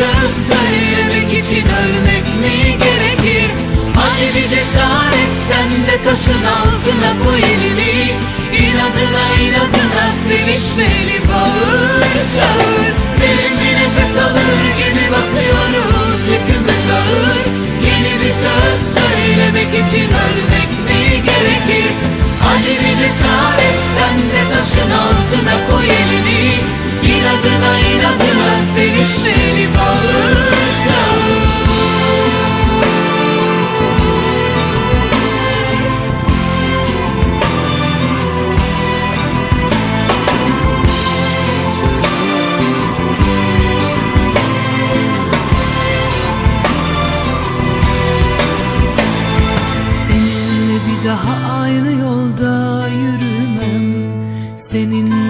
söz söylemek için ölmek mi gerekir? Hadi bir cesaret sen de taşın altına koy elini. İnadına inadına sevişmeli bağır çağır İnadına inadına sevişmeli bağır çağır Seninle bir daha aynı yolda yürümem. Seninle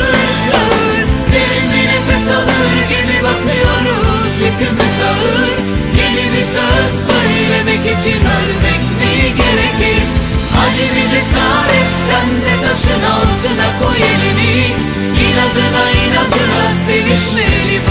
Bir cesaret sen de taşın altına koy elini. İnadına inadına sevişmeli